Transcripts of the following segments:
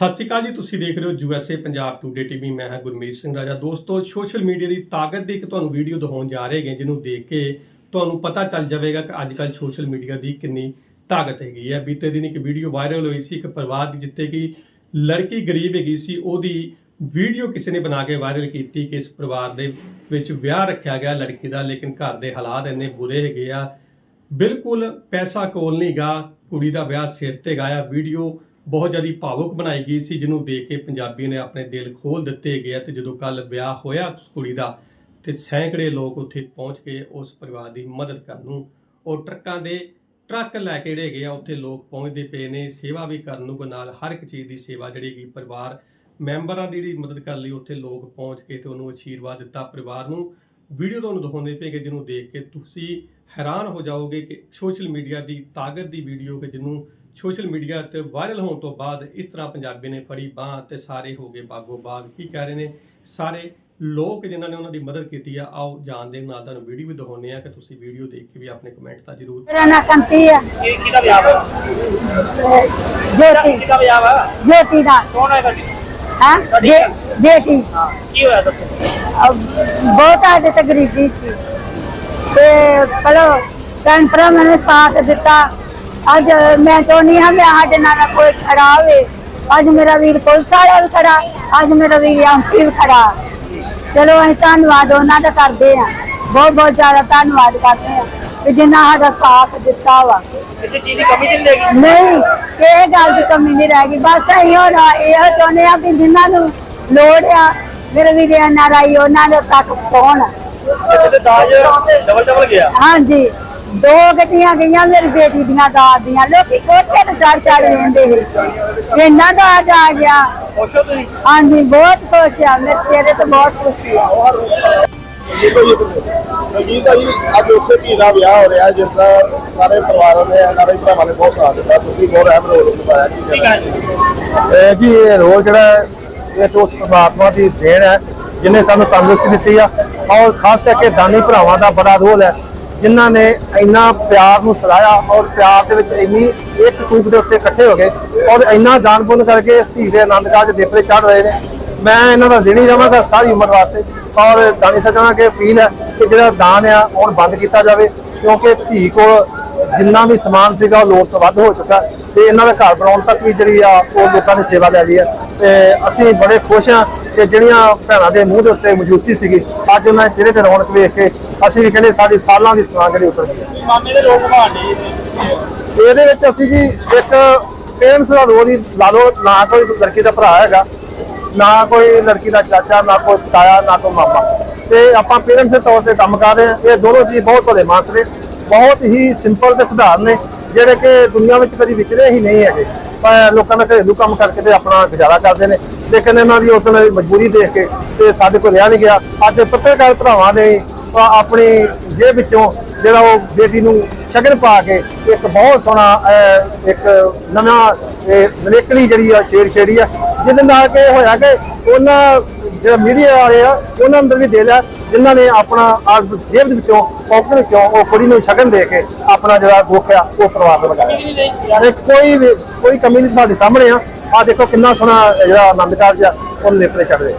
ਸਤਿ ਸ਼੍ਰੀ ਅਕਾਲ ਜੀ, ਤੁਸੀਂ ਦੇਖ ਰਹੇ ਹੋ ਯੂਐਸਏ ਪੰਜਾਬ ਟੂਡੇ ਟੀਵੀ ਮੈਂ ਹਾਂ ਗੁਰਮੀਤ ਸਿੰਘ ਰਾਜਾ। ਦੋਸਤੋ, ਸੋਸ਼ਲ ਮੀਡੀਆ ਦੀ ਤਾਕਤ ਦੀ ਇੱਕ ਤੁਹਾਨੂੰ ਵੀਡੀਓ ਦਿਖਾਉਣ ਜਾ ਰਹੇ ਹਾਂ ਜਿਹਨੂੰ ਦੇਖ ਕੇ ਤੁਹਾਨੂੰ ਪਤਾ ਚੱਲ ਜਾਵੇਗਾ ਕਿ ਅੱਜ ਕੱਲ੍ਹ ਸੋਸ਼ਲ ਮੀਡੀਆ ਦੀ ਕਿੰਨੀ ਤਾਕਤ ਹੈਗੀ ਹੈ। ਬੀਤੇ ਦਿਨ ਇੱਕ ਵੀਡੀਓ ਵਾਇਰਲ ਹੋਈ ਸੀ, ਇੱਕ ਪਰਿਵਾਰ ਦੀ, ਜਿੱਥੇ ਕਿ ਲੜਕੀ ਗਰੀਬ ਹੈਗੀ ਸੀ, ਉਹਦੀ ਵੀਡੀਓ ਕਿਸੇ ਨੇ ਬਣਾ ਕੇ ਵਾਇਰਲ ਕੀਤੀ ਕਿ ਇਸ ਪਰਿਵਾਰ ਦੇ ਵਿੱਚ ਵਿਆਹ ਰੱਖਿਆ ਗਿਆ ਲੜਕੀ ਦਾ, ਲੇਕਿਨ ਘਰ ਦੇ ਹਾਲਾਤ ਇੰਨੇ ਬੁਰੇ ਹੈਗੇ ਆ। ਬਿਲਕੁਲ ਪੈਸਾ ਕੋਲ ਨਹੀਂ ਗਾ ਕੁੜੀ ਦਾ ਵਿਆਹ ਸਿਰ ਤੇ ਗਾਇਆ ਵੀਡੀਓ ਬਹੁਤ ਜ਼ਿਆਦਾ ਭਾਵੁਕ ਬਣਾਈ ਗਈ ਸੀ, ਜਿਹਨੂੰ ਦੇਖ ਕੇ ਪੰਜਾਬੀ ਨੇ ਆਪਣੇ ਦਿਲ ਖੋਲ ਦਿੱਤੇ ਗਏ ਆ ਤੇ ਜਦੋਂ ਕੱਲ ਵਿਆਹ ਹੋਇਆ ਉਸ ਕੁੜੀ ਦਾ ਤੇ ਸੈਂਕੜੇ ਲੋਕ ਉੱਥੇ ਪਹੁੰਚ ਕੇ ਉਸ ਪਰਿਵਾਰ ਦੀ ਮਦਦ ਕਰਨ ਨੂੰ ਉਹ ਟਰੱਕਾਂ ਦੇ ਟਰੱਕ ਲੈ ਕੇ ਜਿਹੜੇ ਹੈਗੇ ਆ, ਉੱਥੇ ਲੋਕ ਪਹੁੰਚਦੇ ਪਏ ਨੇ, ਸੇਵਾ ਵੀ ਕਰਨ ਨੂੰ, ਨਾਲ ਹਰ ਇੱਕ ਚੀਜ਼ ਦੀ ਸੇਵਾ ਜਿਹੜੀ ਹੈਗੀ ਪਰਿਵਾਰ ਮੈਂਬਰਾਂ ਦੀ ਜਿਹੜੀ ਮਦਦ ਕਰਨ ਲਈ ਉੱਥੇ ਲੋਕ ਪਹੁੰਚ ਕੇ ਤੇ ਉਹਨੂੰ ਆਸ਼ੀਰਵਾਦ ਦਿੱਤਾ ਪਰਿਵਾਰ ਨੂੰ। ਵੀਡੀਓ ਤੁਹਾਨੂੰ ਦਿਖਾਉਂਦੇ ਪਏ ਕਿ ਜਿਹਨੂੰ ਦੇਖ ਕੇ ਤੁਸੀਂ ਹੈਰਾਨ ਹੋ ਜਾਓਗੇ ਕਿ ਸੋਸ਼ਲ ਮੀਡੀਆ ਦੀ ਤਾਕਤ ਦੀ ਵੀਡੀਓ ਕਿ ਜਿਹਨੂੰ ਸੋਸ਼ਲ ਮੀਡੀਆ ਤੇ ਵਾਇਰਲ ਹੋਣ ਤੋਂ ਬਾਅਦ ਇਸ ਤਰ੍ਹਾਂ ਪੰਜਾਬੀ ਨੇ ਫੜੀ ਬਾਹ ਤੇ ਸਾਰੇ ਹੋ ਗਏ ਬਾਗੋ ਬਾਗ। ਕੀ ਕਹਿ ਰਹੇ ਨੇ? ਸਾਰੇ ਲੋਕ ਜਿਨ੍ਹਾਂ ਨੇ ਉਹਨਾਂ ਦੀ ਮਦਦ ਕੀਤੀ ਆ ਆਓ ਜਾਣਦੇ ਹਾਂ। ਨਾਲ ਤੁਹਾਨੂੰ ਵੀਡੀਓ ਵੀ ਦਿਖਾਉਂਦੇ ਆ ਕਿ ਤੁਸੀਂ ਵੀਡੀਓ ਦੇਖ ਕੇ ਵੀ ਆਪਣੇ ਕਮੈਂਟ ਤਾਂ ਜ਼ਰੂਰ ਮੇਰਾ ਨਾਂ ਕੰਤੀ ਆ। ਕੀ ਕਿਹਦਾ ਵਿਆਹ ਵਾ? ਜੋਤੀ। ਕਿਹਦਾ ਵਿਆਹ ਵਾ? ਜੋਤੀ ਦਾ। ਕੌਣ ਹੈ? ਤੁਹਾਡੀ ਹਾਂ ਹਾਂ ਕੀ ਹੋਇਆ ਦੱਸੋ? ਬਹੁਤ ਆਦੇ ਤੇ ਗਰੀਬੀ ਸੀ। ਤੇ ਭੈਣ ਭਰਾ ਮੈਨੂੰ ਸਾਥ ਦਿੱਤਾ। ਅੱਜ ਮੈਂ ਚਾਹੁੰਦੀ ਹਾਂ ਮੈਂ ਸਾਡੇ ਨਾਲ ਕੋਈ ਖੜਾ ਹੋਵੇ। ਅੱਜ ਮੇਰਾ ਵੀਰ ਪੁਲਿਸ ਵਾਲਾ ਵੀ ਖੜਾ ਅੱਜ ਮੇਰਾ ਵੀਰ ਐਮਪੀ ਵੀ ਖੜਾ। ਚਲੋ ਅਸੀਂ ਧੰਨਵਾਦ ਉਹਨਾਂ ਦਾ ਕਰਦੇ ਹਾਂ। ਬਹੁਤ ਬਹੁਤ ਜ਼ਿਆਦਾ ਧੰਨਵਾਦ ਕਰਦੇ ਹਾਂ ਕਿ ਜਿਨ੍ਹਾਂ ਸਾਡਾ ਸਾਥ ਦਿੱਤਾ ਵਾ। ਕਿਸੇ ਚੀਜ਼ ਦੀ ਕਮੀ ਨਹੀਂ ਇਹ ਗੱਲ ਦੀ ਕਮੀ ਨਹੀਂ ਰਹਿ ਗਈ। ਬਸ ਅਸੀਂ ਹੁਣ ਇਹ ਚਾਹੁੰਦੇ ਆ ਕਿ ਜਿਨ੍ਹਾਂ ਨੂੰ ਲੋੜ ਆ ਮੇਰੇ ਵੀਰੇ ਨਾਰਾਈ ਉਹਨਾਂ ਦੇ ਤੱਕ ਪਹੁੰਚ। ਕਿਤੇ ਦਾਜ ਡਬਲ ਡਬਲ ਗਿਆ? ਹਾਂਜੀ। ਦੋ ਗੱਡੀਆਂ ਗਈਆਂ ਮੇਰੀ ਬੇਟੀ ਦੀਆਂ ਦਾਦ ਦੀਆਂ। ਲੋਕੀ ਕੋਠੇ ਤੇ ਚੜ ਚੜ ਲੈਂਦੇ ਸੀ। ਇੰਨਾ ਦਾਜ ਆ ਗਿਆ। ਖੁਸ਼ ਹੋ ਤੁਸੀਂ? ਹਾਂਜੀ ਬਹੁਤ ਖੁਸ਼ ਆ। ਮੇਰੇ ਤੇਰੇ ਤੇ ਬਹੁਤ ਖੁਸ਼ੀ ਆ। ਸੰਗੀਤ ਜੀ ਅੱਜ ਉਸੇ ਧੀ ਦਾ ਵਿਆਹ ਹੋ ਰਿਹਾ ਜਿਸ ਦਾ ਸਾਰੇ ਪਰਿਵਾਰਾਂ ਨੇ ਸਾਰੇ ਭਰਾਵਾਂ ਨੇ ਬਹੁਤ ਸਾਥ ਦਿੱਤਾ। ਤੁਸੀਂ ਬਹੁਤ ਅਹਿਮ ਰੋਲ ਨਿਭਾਇਆ ਜੀ। ਠੀਕ ਹੈ ਇਹ ਜੀ ਇਹ ਰੋਲ ਜਿਹੜਾ ਇਹ ਤੋਂ ਉਸ ਪਰਮਾਤਮਾ ਦੀ ਦੇਣ ਹੈ ਜਿਨੇ ਸਾਨੂੰ ਤੰਦਰੁਸਤੀ ਦਿੱਤੀ ਆ ਔਰ ਖਾਸ ਕਰਕੇ ਦਾਨੀ ਭਰਾਵਾਂ ਦਾ ਬੜਾ ਰੋਲ ਹੈ। ਜਿਨ੍ਹਾਂ ਨੇ ਇੰਨਾ ਪਿਆਰ ਨੂੰ ਸਰਾਇਆ ਔਰ ਪਿਆਰ ਦੇ ਵਿੱਚ ਇੰਨੀ ਇੱਕ ਕੂਕ ਦੇ ਉੱਤੇ ਇਕੱਠੇ ਹੋ ਗਏ ਔਰ ਇੰਨਾ ਦਾਨ ਪੁੰਨ ਕਰਕੇ ਇਸ ਧੀ ਦੇ ਆਨੰਦ ਕਾਜ ਦੇਪਰੇ ਚੜ ਰਹੇ ਨੇ। ਮੈਂ ਇਹਨਾਂ ਦਾ ਦੇਣੀ ਜਾਵਾਂਗਾ ਸਾਰੀ ਉਮਰ ਵਾਸਤੇ ਔਰ ਦਾਨੀ ਸੱਜਣਾ ਕੇ ਅਪੀਲ ਹੈ ਕਿ ਜਿਹੜਾ ਦਾਨ ਆ ਹੁਣ ਬੰਦ ਕੀਤਾ ਜਾਵੇ ਕਿਉਂਕਿ ਧੀ ਕੋਲ ਜਿੰਨਾ ਵੀ ਸਮਾਨ ਸੀਗਾ ਉਹ ਲੋੜ ਤੋਂ ਵੱਧ ਹੋ ਚੁੱਕਾ ਤੇ ਇਹਨਾਂ ਦਾ ਘਰ ਬਣਾਉਣ ਤੱਕ ਵੀ ਜਿਹੜੀ ਆ ਉਹ ਲੋਕਾਂ ਦੀ ਸੇਵਾ ਲੈ ਰਹੀ ਆ ਤੇ ਅਸੀਂ ਬੜੇ ਖੁਸ਼ ਹਾਂ ਕਿ ਜਿਹੜੀਆਂ ਭੈਣਾਂ ਦੇ ਮੂੰਹ ਦੇ ਉੱਤੇ ਮਜੂਸੀ ਸੀਗੀ, ਅੱਜ ਉਹਨਾਂ ਦੇ ਚਿਹਰੇ ਤੇ ਰੌਣਕ ਵੇਖ ਕੇ ਅਸੀਂ ਵੀ ਕਹਿੰਦੇ ਸਾਡੀ ਸਾਲਾਂ ਦੀ ਥਕਾਨ ਜਿਹੜੀ ਉਤਰ ਗਈ। ਮਾਮੇ ਦੇ ਲੋਕ ਭਾਣੇ ਇਹਦੇ ਵਿੱਚ ਅਸੀਂ ਜੀ ਇੱਕ ਪੇਰੈਂਟਸ ਦਾ ਰੋਲ ਹੀ ਲਾ ਲਓ ਨਾ ਕੋਈ ਲੜਕੀ ਦਾ ਭਰਾ ਹੈਗਾ ਨਾ ਕੋਈ ਲੜਕੀ ਦਾ ਚਾਚਾ ਨਾ ਕੋਈ ਤਾਇਆ ਨਾ ਕੋਈ ਮਾਮਾ। ਤੇ ਆਪਾਂ ਪੇਰੈਂਟਸ ਦੇ ਤੌਰ ਤੇ ਕੰਮ ਕਰ ਰਹੇ ਹਾਂ। ਇਹ ਦੋਨੋਂ ਜੀ ਬਹੁਤ ਭਲੇ ਮਾਨਸ ਨੇ। ਬਹੁਤ ਹੀ ਸਿੰਪਲ ਤੇ ਸਧਾਰਨ ਨੇ ਜਿਹੜੇ ਕਿ ਦੁਨੀਆ ਵਿੱਚ ਕਦੀ ਵਿਚਰੇ ਹੀ ਨਹੀਂ ਹੈਗੇ। ਪਰ ਲੋਕਾਂ ਦਾ ਘਰੇਲੂ ਕੰਮ ਕਰਕੇ ਤੇ ਆਪਣਾ ਗੁਜ਼ਾਰਾ ਕਰਦੇ ਨੇ। ਲੇਕਿਨ ਇਹਨਾਂ ਦੀ ਉਸ ਦੀ ਮਜਬੂਰੀ ਦੇਖ ਕੇ ਤੇ ਸਾਡੇ ਕੋਲ ਰਿਹਾ ਨਹੀਂ ਗਿਆ। ਅੱਜ ਪੱਤਰਕਾਰ ਭਰਾਵਾਂ ਆ- ਆਪਣੀ ਜੇਬ ਵਿੱਚੋਂ ਜਿਹੜਾ ਉਹ ਬੇਟੀ ਨੂੰ ਸ਼ਗਨ ਪਾ ਕੇ ਇੱਕ ਬਹੁਤ ਸੋਹਣਾ ਇੱਕ ਨਵਾਂ ਨਵੇਕਲੀ ਜਿਹੜੀ ਆ ਸ਼ੇਰ ਸ਼ੇਰੀ ਆ, ਜਿਹਦੇ ਨਾਲ ਕਿ ਇਹ ਹੋਇਆ ਕਿ ਉਹਨਾਂ ਜਿਹੜਾ ਮੀਡੀਆ ਵਾਲੇ ਆ, ਉਹਨਾਂ ਅੰਦਰ ਵੀ ਦੇ ਲਿਆ, ਜਿਨ੍ਹਾਂ ਨੇ ਆਪਣਾ ਆਪ ਜੇਬ ਦੇ ਵਿੱਚੋਂ ਪੌਕਟ ਵਿੱਚੋਂ ਉਹ ਕੁੜੀ ਨੂੰ ਸ਼ਗਨ ਦੇ ਕੇ ਆਪਣਾ ਜਿਹੜਾ ਦੁੱਖ ਆ ਉਹ ਪਰਿਵਾਰ ਨੂੰ ਲਗਾਇਆ। ਤੇ ਕੋਈ ਵੀ, ਕੋਈ ਕਮੀ ਨਹੀਂ ਸਾਡੇ ਸਾਹਮਣੇ ਆ। ਆ ਦੇਖੋ ਕਿੰਨਾ ਸੋਹਣਾ ਜਿਹੜਾ ਆਨੰਦ ਕਾਰਜ ਆ ਉਹ ਨੇਪਰੇ ਚੜ ਰਿਹਾ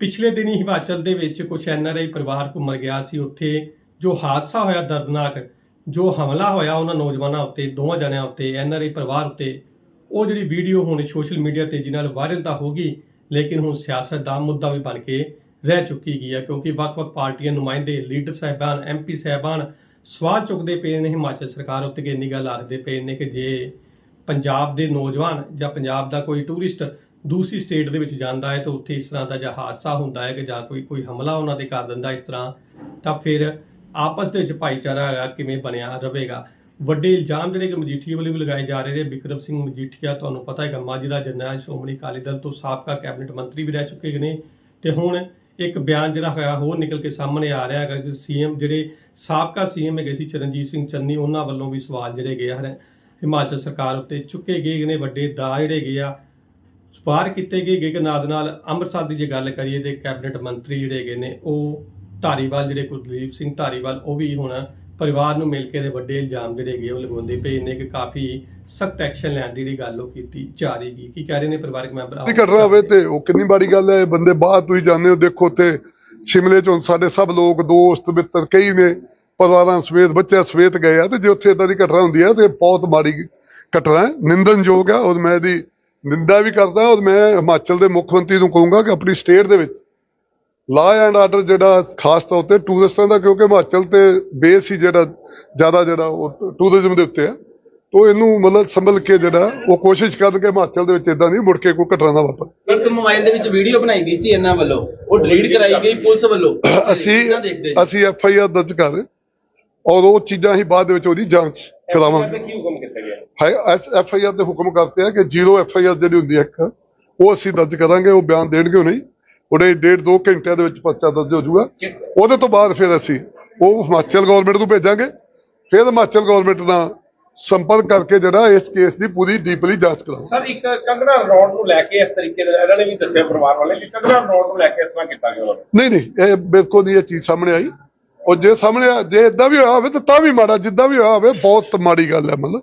ਪਿਛਲੇ ਦਿਨੀ ਹਿਮਾਚਲ ਦੇ ਵਿੱਚ ਕੁਝ ਐਨਆਰਆਈ ਪਰਿਵਾਰ ਘੁੰਮਣ ਗਿਆ ਸੀ। ਉੱਥੇ ਜੋ ਹਾਦਸਾ ਹੋਇਆ, ਦਰਦਨਾਕ ਜੋ ਹਮਲਾ ਹੋਇਆ, ਉਹਨਾਂ ਨੌਜਵਾਨਾਂ ਉੱਤੇ, ਦੋਵਾਂ ਜਣਿਆਂ ਉੱਤੇ ਐਨਆਰਆਈ ਪਰਿਵਾਰ ਉੱਤੇ, ਉਹ ਜਿਹੜੀ ਵੀਡੀਓ ਹੁਣ ਸੋਸ਼ਲ ਮੀਡੀਆ ਤੇਜ਼ੀ ਨਾਲ ਵਾਇਰਲ ਤਾਂ ਹੋ ਗਈ, ਲੇਕਿਨ ਹੁਣ ਸਿਆਸਤ ਦਾ ਮੁੱਦਾ ਵੀ ਬਣ ਕੇ ਰਹਿ ਚੁੱਕੀ ਗਈ ਹੈ, ਕਿਉਂਕਿ ਵੱਖ-ਵੱਖ ਪਾਰਟੀਆਂ ਨੁਮਾਇੰਦੇ, ਲੀਡਰ ਸਾਹਿਬਾਨ ਐਮਪੀ ਸਾਹਿਬਾਨ ਸਵਾਲ ਚੁੱਕਦੇ ਪਏ ਨੇ। ਹਿਮਾਚਲ ਸਰਕਾਰ ਉੱਤੇ ਕਿ ਇੰਨੀ ਗੱਲ ਆਖਦੇ ਪਏ ਨੇ ਕਿ ਜੇ ਪੰਜਾਬ ਦੇ ਨੌਜਵਾਨ ਜਾਂ ਪੰਜਾਬ ਦਾ ਕੋਈ ਟੂਰਿਸਟ ਦੂਸਰੀ ਸਟੇਟ ਦੇ ਵਿੱਚ ਜਾਂਦਾ ਹੈ ਤਾਂ ਉੱਥੇ ਇਸ ਤਰ੍ਹਾਂ ਦਾ ਜਾਂ ਹਾਦਸਾ ਹੁੰਦਾ ਹੈ ਕਿ ਜਾਂ ਕੋਈ ਕੋਈ ਹਮਲਾ ਉਹਨਾਂ ਤੇ ਕਰ ਦਿੰਦਾ ਇਸ ਤਰ੍ਹਾਂ, ਤਾਂ ਫਿਰ ਆਪਸ ਦੇ ਵਿੱਚ ਭਾਈਚਾਰਾ ਹੈਗਾ, ਕਿਵੇਂ ਬਣਿਆ ਰਹੇਗਾ। ਵੱਡੇ ਇਲਜ਼ਾਮ ਜਿਹੜੇ ਕਿ ਮਜੀਠੀਆ ਵੱਲੋਂ ਵੀ ਲਗਾਏ ਜਾ ਰਹੇ ਨੇ, ਬਿਕਰਮ ਸਿੰਘ ਮਜੀਠੀਆ, ਤੁਹਾਨੂੰ ਪਤਾ ਹੈਗਾ, ਮਾਝੀ ਦਾ ਜਰਨੈਲ ਸ਼੍ਰੋਮਣੀ ਅਕਾਲੀ ਦਲ ਤੋਂ ਸਾਬਕਾ ਕੈਬਨਿਟ ਮੰਤਰੀ ਵੀ ਰਹਿ ਚੁੱਕੇ ਨੇ। ਤੇ ਹੁਣ ਇੱਕ ਬਿਆਨ ਜਿਹੜਾ ਹੋਇਆ ਹੋਰ ਨਿਕਲ ਕੇ ਸਾਹਮਣੇ ਆ ਰਿਹਾ ਹੈਗਾ ਕਿ ਸੀਐਮ ਜਿਹੜੇ ਸਾਬਕਾ ਸੀਐਮ ਹੈਗੇ ਸੀ, ਚਰਨਜੀਤ ਸਿੰਘ ਚੰਨੀ, ਉਹਨਾਂ ਵੱਲੋਂ ਵੀ ਸਵਾਲ ਜਿਹੜੇ ਗਏ ਹਨ। ਹਿਮਾਚਲ ਸਰਕਾਰ ਉੱਤੇ ਚੁੱਕੇ ਗਏ ਨੇ ਵੱਡੇ ਦਾ ਜਿਹੜੇ ਗਏ ਆ ਸਵਾਰ ਕੀਤੇ ਗਏ ਗਏ ਨਾਲ ਅੰਮ੍ਰਿਤਸਰ ਦੀ ਜੇ ਗੱਲ ਕਰੀਏ ਤੇ ਕੈਬਨਿਟ ਮੰਤਰੀ ਜਿਹੜੇ ਹੈਗੇ ਨੇ, ਉਹ ਧਾਰੀਵਾਲ ਜਿਹੜੇ ਕੁਲਦੀਪ ਸਿੰਘ ਧਾਰੀਵਾਲ, ਉਹ ਵੀ ਹੁਣ ਪਰਿਵਾਰ ਨੂੰ ਮਿਲ ਕੇ ਦੇ ਵੱਡੇ ਇਲਜ਼ਾਮ ਜਿਹੜੇ ਹੈਗੇ ਉਹ ਲਗਾਉਂਦੇ ਪਏ ਨੇ ਕਿ ਕਾਫੀ ਸਖਤ ਐਕਸ਼ਨ ਲੈਣ ਦੀ ਜਿਹੜੀ ਗੱਲ ਉਹ ਕੀਤੀ ਜਾ ਰਹੀ ਕੀ ਕਹਿ ਰਹੇ ਨੇ ਪਰਿਵਾਰਕ ਮੈਂਬਰ? ਦੀ ਘਟਨਾ ਹੋਵੇ ਤੇ? ਉਹ ਕਿੰਨੀ ਬਾੜੀ ਗੱਲ ਹੈ ਬੰਦੇ ਬਾਹਰ ਤੁਸੀਂ ਜਾਂਦੇ ਹੋ, ਦੇਖੋ ਤੇ ਸ਼ਿਮਲੇ ਚੋਂ ਸਾਡੇ ਸਭ ਲੋਕ, ਦੋਸਤ, ਮਿੱਤਰ ਕਈ ਨੇ, ਪਰਿਵਾਰਾਂ ਸਮੇਤ, ਬੱਚਿਆਂ ਸਵੇਤ ਗਏ ਆ ਤੇ ਜੇ ਉੱਥੇ ਇਦਾਂ ਦੀ ਘਟਨਾ ਹੁੰਦੀ ਹੈ ਤੇ ਬਹੁਤ ਮਾੜੀ ਘਟਨਾ ਹੈ। ਨਿੰਦਨਯੋਗ ਹੈ ਔਰ ਮੈਂ ਇਹਦੀ ਨਿੰਦਾ ਵੀ ਕਰਦਾ ਔਰ ਮੈਂ ਹਿਮਾਚਲ ਦੇ ਮੁੱਖ ਮੰਤਰੀ ਨੂੰ ਕਹੂੰਗਾ ਕਿ ਆਪਣੀ ਸਟੇਟ ਦੇ ਵਿੱਚ ਲਾ ਐਂਡ ਆਰਡਰ ਜਿਹੜਾ ਖਾਸ ਤੌਰ ਤੇ ਟੂਰਿਸਟਾਂ ਦਾ ਕਿਉਂਕਿ ਹਿਮਾਚਲ ਤੇ ਬੇਸ ਹੀ ਜਿਹੜਾ ਜ਼ਿਆਦਾ ਜਿਹੜਾ ਉਹ ਟੂਰਿਜ਼ਮ ਦੇ ਉੱਤੇ ਹੈ ਤੋ ਇਹਨੂੰ ਮਤਲਬ ਸੰਭਲ ਕੇ ਜਿਹੜਾ ਉਹ ਕੋਸ਼ਿਸ਼ ਕਰਨ ਕਿ ਹਿਮਾਚਲ ਦੇ ਵਿੱਚ ਇਦਾਂ ਨਹੀਂ ਮੁੜ ਕੇ ਕੋਈ ਘਟਨਾ ਨਾ ਵਾਪਰੇ। ਇੱਕ ਮੋਬਾਈਲ ਦੇ ਵਿੱਚ ਵੀਡੀਓ ਬਣਾਈ ਗਈ ਸੀ ਇਹਨਾਂ ਵੱਲੋਂ। ਉਹ ਡਿਲੀਟ ਕਰਾਈ ਗਈ ਪੁਲਿਸ ਵੱਲੋਂ। ਅਸੀਂ? ਅਸੀਂ ਐਫ ਆਈ ਆਰ ਦਰਜ ਕਰ ਔਰ ਉਹ ਚੀਜ਼ਾਂ ਹੀ ਬਾਅਦ ਦੇ ਵਿੱਚ ਉਹਦੀ ਜਾਂਚ ਕਰਾਵਾਂਗੇ। ਕੀ ਹੁਕਮ ਕੀਤਾ ਗਿਆ ਹੈ ਐਫ ਆਈ ਆਰ ਦੇ ਹੁਕਮ ਕਰਤੇ ਆ ਕਿ ਜ਼ੀਰੋ ਐਫ ਆਈ ਆਰ ਜਿਹੜੀ ਹੁੰਦੀ ਹੈ ਇੱਕ ਉਹ ਅਸੀਂ ਦਰਜ ਕਰਾਂਗੇ ਉਹ ਬਿਆਨ ਦੇਣਗੇ ਉਹ ਨਹੀਂ ਉਹਦੇ ਡੇਢ ਦੋ ਘੰਟਿਆਂ ਦੇ ਵਿੱਚ ਪਰਚਾ ਦਰਜ ਹੋ ਜਾਊਗਾ। ਉਹਦੇ ਤੋਂ ਬਾਅਦ ਫਿਰ ਅਸੀਂ ਉਹ ਹਿਮਾਚਲ ਗਵਰਨਮੈਂਟ ਨੂੰ ਭੇਜਾਂਗੇ। ਫਿਰ ਹਿਮਾਚਲ ਗਵਰਨਮੈਂਟ ਨਾਲ ਸੰਪਰਕ ਕਰਕੇ ਜਿਹੜਾ ਇਸ ਕੇਸ ਦੀ ਪੂਰੀ ਡੀਪਲੀ ਜਾਂਚ ਕਰਾਵਾਂਗੇ। ਸਰ ਇੱਕ ਕੰਗਣਾ ਰੌਡ ਨੂੰ ਲੈ ਕੇ ਇਸ ਤਰੀਕੇ ਦੇ ਇਹਨਾਂ ਨੇ ਵੀ ਦੱਸਿਆ ਪਰਿਵਾਰ ਵਾਲੇ ਕਿ ਕੰਗਣਾ ਰੌਡ ਨੂੰ ਲੈ ਕੇ ਇਸ ਤਰ੍ਹਾਂ ਕੀਤਾ ਗਿਆ। ਨਹੀਂ ਨਹੀਂ ਇਹ ਬਿਲਕੁਲ ਨਹੀਂ ਇਹ ਚੀਜ਼ ਸਾਹਮਣੇ ਆਈ। ਔਰ ਜੇ ਸਾਹਮਣੇ ਜੇ ਇਦਾਂ ਵੀ ਹੋਇਆ ਹੋਵੇ ਤਾਂ ਤਾਂ ਵੀ ਮਾੜਾ ਜਿੱਦਾਂ ਵੀ ਹੋਇਆ ਹੋਵੇ ਬਹੁਤ ਮਾੜੀ ਗੱਲ ਹੈ ਮਤਲਬ।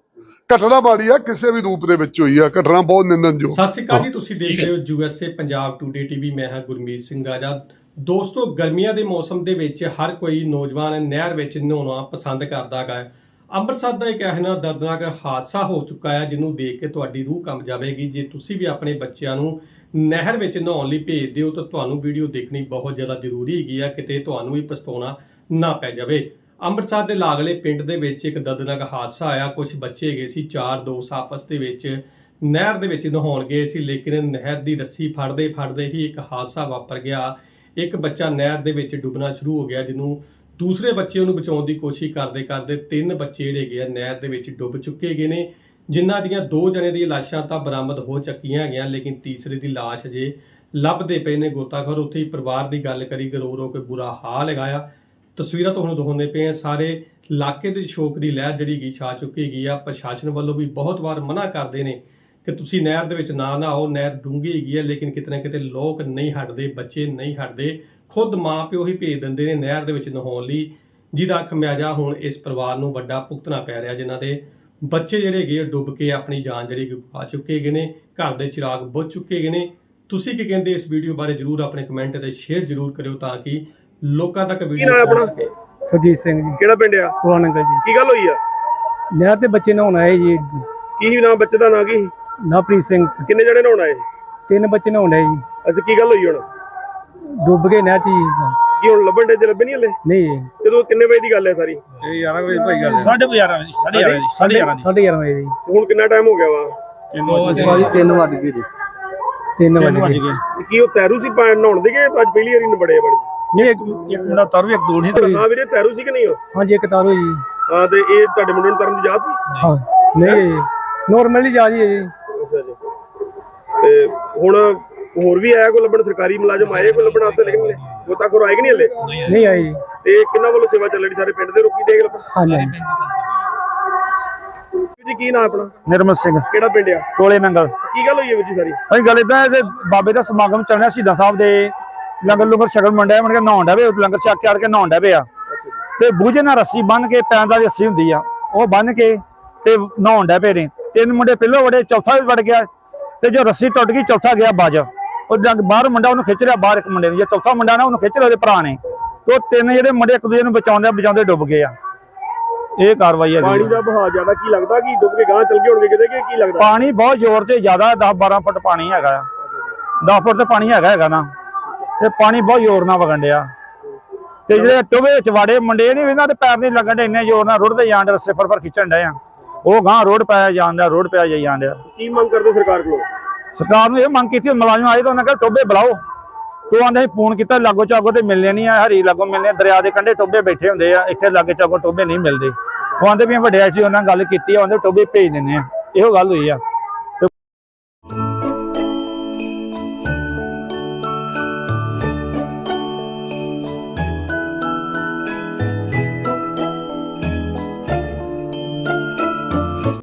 ਘਟਨਾ ਮਾੜੀ ਆ ਕਿਸੇ ਵੀ ਰੂਪ ਦੇ ਵਿੱਚ ਹੋਈ ਆ ਘਟਨਾ ਬਹੁਤ ਨਿੰਦਨਯੋਗ ਸਤਿ ਸ਼੍ਰੀ ਅਕਾਲ ਜੀ ਤੁਸੀਂ ਦੇਖ ਰਹੇ ਹੋ ਯੂਐਸਏ ਪੰਜਾਬ ਟੂਡੇ ਟੀਵੀ ਮੈਂ ਹਾਂ ਗੁਰਮੀਤ ਸਿੰਘ ਰਾਜਾ। ਦੋਸਤੋ ਗਰਮੀਆਂ ਦੇ ਮੌਸਮ ਦੇ ਵਿੱਚ ਹਰ ਕੋਈ ਨੌਜਵਾਨ ਨਹਿਰ ਵਿੱਚ ਨਹਾਉਣਾ ਪਸੰਦ ਕਰਦਾ ਹੈ। ਅੰਮ੍ਰਿਤਸਰ ਦਾ ਇੱਕ ਇਹੋ ਦਰਦਨਾਕ ਹਾਦਸਾ ਹੋ ਚੁੱਕਾ ਹੈ ਜਿਹਨੂੰ ਦੇਖ ਕੇ ਤੁਹਾਡੀ ਰੂਹ ਕੰਬ ਜਾਵੇਗੀ। ਜੇ ਤੁਸੀਂ ਵੀ ਆਪਣੇ ਬੱਚਿਆਂ ਨੂੰ ਨਹਿਰ ਵਿੱਚ ਨਹਾਉਣ ਲਈ ਭੇਜਦੇ ਹੋ ਤਾਂ ਤੁਹਾਨੂੰ ਵੀਡੀਓ ਦੇਖਣੀ ਬਹੁਤ ਜ਼ਿਆਦਾ ਜ਼ਰੂਰੀ ਹੈਗੀ ਆ। ਕਿਤੇ ਤੁਹਾਨੂੰ ਵੀ ਪਛਤਾਉਣਾ ਨਾ ਪੈ ਜਾਵੇ। ਅੰਮ੍ਰਿਤਸਰ ਦੇ ਲਾਗਲੇ ਪਿੰਡ ਦੇ ਵਿੱਚ ਇੱਕ ਦਰਦਨਾਕ ਹਾਦਸਾ ਆਇਆ। ਕੁਝ ਬੱਚੇ ਹੈਗੇ ਸੀ, ਚਾਰ ਦੋਸਤ ਆਪਸ ਦੇ ਵਿੱਚ ਨਹਿਰ ਦੇ ਵਿੱਚ ਨਹਾਉਣ ਗਏ ਸੀ, ਲੇਕਿਨ ਨਹਿਰ ਦੀ ਰੱਸੀ ਫੜਦੇ ਫੜਦੇ ਹੀ ਇੱਕ ਹਾਦਸਾ ਵਾਪਰ ਗਿਆ। ਇੱਕ ਬੱਚਾ ਨਹਿਰ ਦੇ ਵਿੱਚ ਡੁੱਬਣਾ ਸ਼ੁਰੂ ਹੋ ਗਿਆ, ਜਿਹਨੂੰ ਦੂਸਰੇ ਬੱਚੇ ਉਹਨੂੰ ਬਚਾਉਣ ਦੀ ਕੋਸ਼ਿਸ਼ ਕਰਦੇ ਕਰਦੇ ਤਿੰਨ ਬੱਚੇ ਜਿਹੜੇ ਹੈਗੇ ਆ, ਨਹਿਰ ਦੇ ਵਿੱਚ ਡੁੱਬ ਚੁੱਕੇ ਗਏ ਨੇ। ਜਿਨ੍ਹਾਂ ਦੀਆਂ ਦੋ ਜਣੇ ਦੀਆਂ ਲਾਸ਼ਾਂ ਤਾਂ ਬਰਾਮਦ ਹੋ ਚੁੱਕੀਆਂ ਹੈਗੀਆਂ, ਲੇਕਿਨ ਤੀਸਰੇ ਦੀ ਲਾਸ਼ ਅਜੇ ਲੱਭਦੇ ਪਏ ਨੇ ਗੋਤਾਖੋਰ। ਉੱਥੇ ਹੀ ਪਰਿਵਾਰ ਦੀ ਗੱਲ ਕਰੀ ਰੋ ਰੋ ਕੇ ਬੁਰਾ ਹਾਲ ਹੈਗਾ ਆ। ਤਸਵੀਰਾਂ ਤੁਹਾਨੂੰ ਦਿਖਾਉਂਦੇ ਪਏ ਆ ਸਾਰੇ ਇਲਾਕੇ ਦੇ ਸ਼ੋਕ ਦੀ ਲਹਿਰ ਜਿਹੜੀ ਗਈ ਛਾ ਚੁੱਕੀ ਗਈ ਆ। ਪ੍ਰਸ਼ਾਸਨ ਵੱਲੋਂ ਵੀ ਬਹੁਤ ਵਾਰ ਮਨਾ ਕਰਦੇ ਨੇ ਕਿ ਤੁਸੀਂ ਨਹਿਰ ਦੇ ਵਿੱਚ ਨਾ ਨਹਾਓ ਨਹਿਰ ਡੂੰਘੀ ਹੈਗੀ ਹੈ ਲੇਕਿਨ ਕਿਤੇ ਨਾ ਕਿਤੇ ਲੋਕ ਨਹੀਂ ਹਟਦੇ, ਬੱਚੇ ਨਹੀਂ ਹਟਦੇ। ਖੁਦ ਮਾਂ ਪਿਓ ਹੀ ਭੇਜ ਦਿੰਦੇ ਨੇ ਨਹਿਰ ਦੇ ਵਿੱਚ ਨਹਾਉਣ ਲਈ। ਜਿਹਦਾ ਖਮਿਆਜਾ ਹੁਣ ਇਸ ਪਰਿਵਾਰ ਨੂੰ ਵੱਡਾ ਭੁਗਤਣਾ ਪੈ ਰਿਹਾ ਜਿਨ੍ਹਾਂ ਦੇ ਬੱਚੇ ਜਿਹੜੇ ਹੈਗੇ ਡੁੱਬ ਕੇ ਆਪਣੀ ਜਾਨ ਜਿਹੜੀ ਗਵਾ ਚੁੱਕੇ ਗਏ ਨੇ। ਘਰ ਦੇ ਚਿਰਾਗ ਬੁੱਝ ਚੁੱਕੇ ਗਏ ਨੇ। ਤੁਸੀਂ ਕੀ ਕਹਿੰਦੇ ਇਸ ਵੀਡੀਓ ਬਾਰੇ ਜਰੂਰ ਆਪਣੇ ਕਮੈਂਟ ਤੇ ਸ਼ੇਅਰ ਜਰੂਰ ਕਰਿਓ ਤਾਂ ਕਿ ਲੋਕਾਂ ਤੱਕ ਵੀਡੀਓ ਨਾਮ ਆਪਣਾ? ਸੁਰਜੀਤ ਸਿੰਘ ਜੀ। ਕਿਹੜਾ ਪਿੰਡ ਆ? ਪੁਰਾਣਗਲ ਜੀ। ਕੀ ਗੱਲ ਹੋਈ ਆ? ਨਹਿਰ ਤੇ ਬੱਚੇ ਨਹਾਉਣ ਆਏ ਜੀ। ਕੀ ਨਾਮ ਬੱਚੇ ਦਾ ਨਾਂ ਕੀ ਨਵਪ੍ਰੀਤ ਸਿੰਘ। ਕਿੰਨੇ ਜਣੇ ਨਹਾਉਣ ਆਏ? ਤਿੰਨ ਬੱਚੇ ਨਹਾਉਣ ਆਏ ਜੀ। ਅੱਜ ਕੀ ਗੱਲ ਹੋਈ ਹੁਣ? ਡੁੱਬ ਗਏ ਨਹਿਰ ਚ ਜੀ। ਕੀ ਹੁਣ ਲੱਭਣ ਦੇ ਜੇ ਲੱਭੇ ਨਹੀਂ ਹਲੇ? ਨਹੀਂ ਜੀ। ਜਦੋਂ ਕਿੰਨੇ ਵਜੇ ਦੀ ਗੱਲ ਹੈ ਸਾਰੀ? ਇਹ 11 ਵਜੇ ਭਾਈ ਗੱਲ ਸਾਢੇ 11 ਵਜੇ ਸਾਢੇ 11 ਵਜੇ ਜੀ। ਹੁਣ ਕਿੰਨਾ ਟਾਈਮ ਹੋ ਗਿਆ ਵਾ? ਭਾਈ 3 ਵਜੇ ਜੀ 3 ਵਜੇ। ਤੇ ਕੀ ਉਹ ਤੈਰੂ ਸੀ ਪਾ- ਨਹਾਉਣ ਦੇ ਗਏ ਅੱਜ ਪਹਿਲੀ ਵਾਰੀ ਨਬੜੇ ਬੜੇ ਨਹੀਂ ਇੱਕ ਇੱਕ ਮੁੰਡਾ ਤਰ ਵੀ ਇੱਕ ਦੋ ਨਹੀਂ। ਹਾਂ ਵੀਰੇ ਤੈਰੂ ਸੀ ਕਿ ਨਹੀਂ ਉਹ? ਹਾਂਜੀ ਇੱਕ ਤਾਰੋ ਜੀ। ਹਾਂ ਤੇ ਇਹ ਤੁਹਾਡੇ ਮੁੰਡੇ ਨੂੰ ਤਰਨ ਦੀ ਜਾ ਸੀ? ਹਾਂ ਨਹੀਂ ਨੋਰਮਲੀ ਜਾ ਜੀ ਜੀ। ਅੱਛਾ ਜੀ। ਤੇ ਹੁਣ ਹੋਰ ਵੀ ਆਇਆ ਕੋਈ ਲੱਭਣ? ਸਰਕਾਰੀ ਮੁਲਾਜ਼ਮ ਆਏ ਕੋਈ ਲੱਭਣ ਵਾਸਤੇ ਲੇਕਿਨ ਗੋਤਾਖੋਰ ਆਏ ਕਿ ਨਹੀਂ ਹਲੇ? ਨਹੀਂ ਆਈ ਜੀ। ਤੇ ਕਿੰਨਾ ਵੱਲੋਂ ਸੇਵਾ ਚੱਲ ਰਹੀ? ਸਾਰੇ ਪਿੰਡ ਦੇ ਰੋਕੀ ਦੇਖ ਲੱਭਣ? ਹਾਂਜੀ ਜੀ ਕੀ ਨਾਮ ਆਪਣਾ? ਨਿਰਮਲ ਸਿੰਘ। ਕਿਹੜਾ ਪਿੰਡ ਆ? ਕੋਲੇ ਮੰਗਲ। ਕੀ ਗੱਲ ਹੋਈ ਹੈ ਜੀ ਸਾਰੀ? ਅਸੀਂ ਗੱਲ ਇਦਾਂ ਹੈ ਬਾਬੇ ਦਾ ਸਮਾਗਮ ਚੱਲਣਾ ਸ਼ਹੀਦਾਂ ਸਾਹਿਬ ਦੇ ਲੰਗਰ ਲੰਗਰ ਛਕਣ ਮੰਡਿਆ ਮਨ ਕੇ ਨਹਾਉਣ ਡਿਆ ਵੇ ਲੰਗਰ ਛਕ ਕੇ ਆੜ ਕੇ ਨਹਾਉਣ ਡਿਆ ਵੇ ਆ। ਤੇ ਬੂਝੇ ਨਾਲ ਰੱਸੀ ਬੰਨ ਕੇ ਪੈਰਾਂ ਦੀ ਰੱਸੀ ਹੁੰਦੀ ਆ। ਉਹ ਬੰਨ ਕੇ ਤੇ ਨਹਾਉਣ ਪਏ ਨੇ। ਤਿੰਨ ਮੁੰਡੇ ਪਹਿਲੋਂ ਵੜੇ ਚੌਥਾ ਵੀ ਵੜ ਗਿਆ। ਤੇ ਜੋ ਰੱਸੀ ਟੁੱਟ ਗਈ ਚੌਥਾ ਗਿਆ ਬਾਜ। ਉਹ ਜਦ ਬਾਹਰ ਮੁੰਡਾ ਉਹਨੂੰ ਖਿੱਚ ਰਿਹਾ ਬਾਹਰ ਇੱਕ ਮੁੰਡੇ ਨੂੰ। ਜੇ ਚੌਥਾ ਮੁੰਡਾ ਨਾ ਉਹਨੂੰ ਖਿੱਚ ਰਿਹਾ ਉਹਦੇ ਭਰਾ ਨੇ। ਤੇ ਉਹ ਤਿੰਨ ਜਿਹੜੇ ਮੁੰਡੇ ਇੱਕ ਦੂਜੇ ਨੂੰ ਬਚਾਉਂਦੇ ਬਚਾਉਂਦੇ ਡੁੱਬ ਗਏ ਆ। ਇਹ ਕਾਰਵਾਈ ਹੈ ਪਾਣੀ ਦਾ ਵਹਾਅ ਜ਼ਿਆਦਾ ਕੀ ਲੱਗਦਾ? ਕਿ ਡੁੱਬ ਕੇ ਗਾਂ ਚਲ ਗਏ ਹੋਣਗੇ ਕਿਤੇ ਕਿ ਕੀ ਲੱਗਦਾ? ਪਾਣੀ ਬਹੁਤ ਜ਼ੋਰ ਤੇ ਜ਼ਿਆਦਾ 10 12 ਫੁੱਟ ਪਾਣੀ ਹੈਗਾ ਆ। 10 ਫੁੱਟ ਤੇ ਪਾਣੀ ਹੈਗਾ ਹੈਗਾ ਨਾ। ਤੇ ਪਾਣੀ ਬਹੁਤ ਜ਼ੋਰ ਨਾਲ ਵਗਣ ਡਿਆ। ਤੇ ਜਿਹੜੇ ਟੋਵੇ ਵਿੱਚ ਵਾੜੇ ਮੁੰਡੇ ਨਹੀਂ ਇਹਨਾਂ ਦੇ ਪੈਰ ਨਹੀਂ ਲੱਗਣ ਦੇ ਇੰਨੇ ਜ਼ੋਰ ਨਾਲ ਰੁੜਦੇ ਜਾਣ ਦੇ ਰਸੇ ਫਰ ਖਿੱਚਣ ਡਏ ਆ। ਉਹ ਗਾਂ ਰੋਡ ਪਾਇਆ ਜਾਂਦਾ ਰੋਡ ਪਿਆ ਜਾਈ ਜਾਂਦਾ ਕੀ ਮੰਗ ਕਰਦੇ ਸਰਕਾਰ ਕੋਲੋਂ? ਸਰਕਾਰ ਨੂੰ ਇਹ ਮੰਗ ਕੀਤੀ ਮੁਲਾਜ਼ਮ ਆਏ ਤਾਂ ਉਹਨਾਂ ਕਹਿੰਦਾ ਟੋਬੇ ਬੁਲਾਓ। ਤੂੰ ਆਂਦੇ ਫੋਨ ਕੀਤਾ ਲਾਗੋ ਚਾਗੋ ਤੇ ਮਿਲਨੇ ਨਹੀਂ ਆ ਹਰੀ ਲਾਗੋ ਮਿਲਨੇ ਦਰਿਆ ਦੇ ਕੰਢੇ ਟੋਬੇ ਬੈਠੇ ਹੁੰਦੇ ਆ ਇੱਥੇ ਲਾਗੇ ਚਾਗੋ ਟੋਬੇ ਨਹੀਂ ਮਿਲਦੇ। ਉਹ ਆਂਦੇ ਵੀ ਵੱਡੇ ਐਸੀ ਉਹਨਾਂ ਨਾਲ ਗੱਲ ਕੀਤੀ ਆ ਆਂਦੇ ਟੋਬੇ ਭੇਜ ਦਿੰਦੇ ਆ। ਇਹੋ ਗੱਲ ਹੋਈ ਆ।